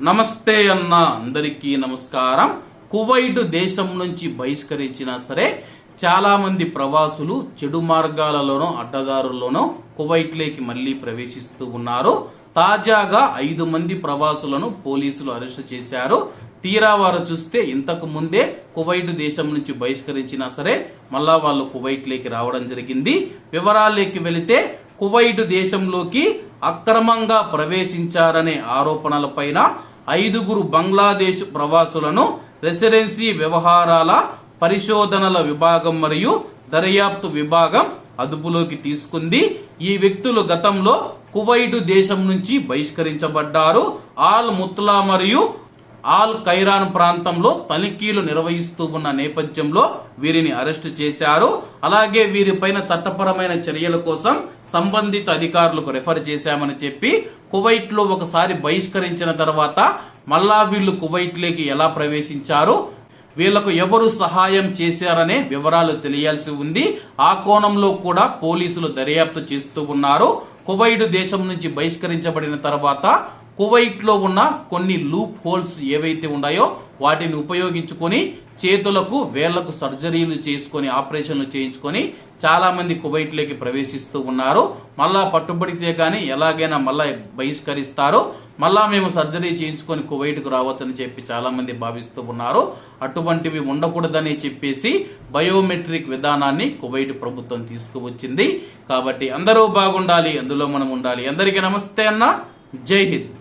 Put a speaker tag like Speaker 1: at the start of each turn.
Speaker 1: నమస్తే అన్న అందరికీ నమస్కారం. కువైట్ దేశం నుంచి బహిష్కరించినా సరే చాలా మంది ప్రవాసులు చెడు మార్గాలలోనో అడ్డదారుల్లోనో కువైట్లోకి మళ్ళీ ప్రవేశిస్తూ ఉన్నారు. తాజాగా ఐదు మంది ప్రవాసులను పోలీసులు అరెస్టు చేశారు. తీరా వారు చూస్తే ఇంతకు ముందే కువైట్ దేశం నుంచి బహిష్కరించినా సరే మళ్ళా వాళ్ళు కువైట్లోకి రావడం జరిగింది. వివరాల్లోకి వెళితే కువైట్ దేశంలోకి అక్రమంగా ప్రవేశించారనే ఆరోపణలపైన ఐదుగురు బంగ్లాదేశ్ ప్రవాసులను రెసిడెన్సీ వ్యవహారాల పరిశోధనల విభాగం మరియు దర్యాప్తు విభాగం అదుపులోకి తీసుకుంది. ఈ వ్యక్తులు గతంలో కువైటు దేశం నుంచి బహిష్కరించబడ్డారు. ఆల్ ముత్లా మరియు ఆల్ ఖైరాన్ ప్రాంతంలో తనిఖీలు నిర్వహిస్తూ ఉన్న నేపథ్యంలో వీరిని అరెస్టు చేశారు. అలాగే వీరిపైన చట్టపరమైన చర్యల కోసం సంబంధిత అధికారులకు రెఫర్ చేశామని చెప్పి కువైట్లో ఒకసారి బహిష్కరించిన తర్వాత మళ్ళా వీళ్ళు కువైట్లోకి ఎలా ప్రవేశించారు? వీళ్ళకు ఎవరు సహాయం చేశారనే వివరాలు తెలియాల్సి ఉంది. ఆ కోణంలో కూడా పోలీసులు దర్యాప్తు చేస్తూ ఉన్నారు. కువైట్ దేశం నుంచి బహిష్కరించబడిన తర్వాత కువైట్లో ఉన్న కొన్ని లూప్ హోల్స్ ఏవైతే ఉన్నాయో వాటిని ఉపయోగించుకొని చేతులకు వేళ్ళకు సర్జరీలు చేసుకొని ఆపరేషన్లు చేయించుకొని చాలా మంది కువైట్లోకి ప్రవేశిస్తూ ఉన్నారు. మళ్ళా పట్టుబడితే కానీ ఎలాగైనా మళ్ళా బహిష్కరిస్తారు. మళ్ళా మేము సర్జరీ చేయించుకొని కువైట్కు రావచ్చని చెప్పి చాలా మంది భావిస్తూ ఉన్నారు. అటువంటివి ఉండకూడదని చెప్పేసి బయోమెట్రిక్ విధానాన్ని కువైట్ ప్రభుత్వం తీసుకువచ్చింది. కాబట్టి అందరూ బాగుండాలి అందులో మనం ఉండాలి. అందరికీ నమస్తే అన్న. జై హింద్.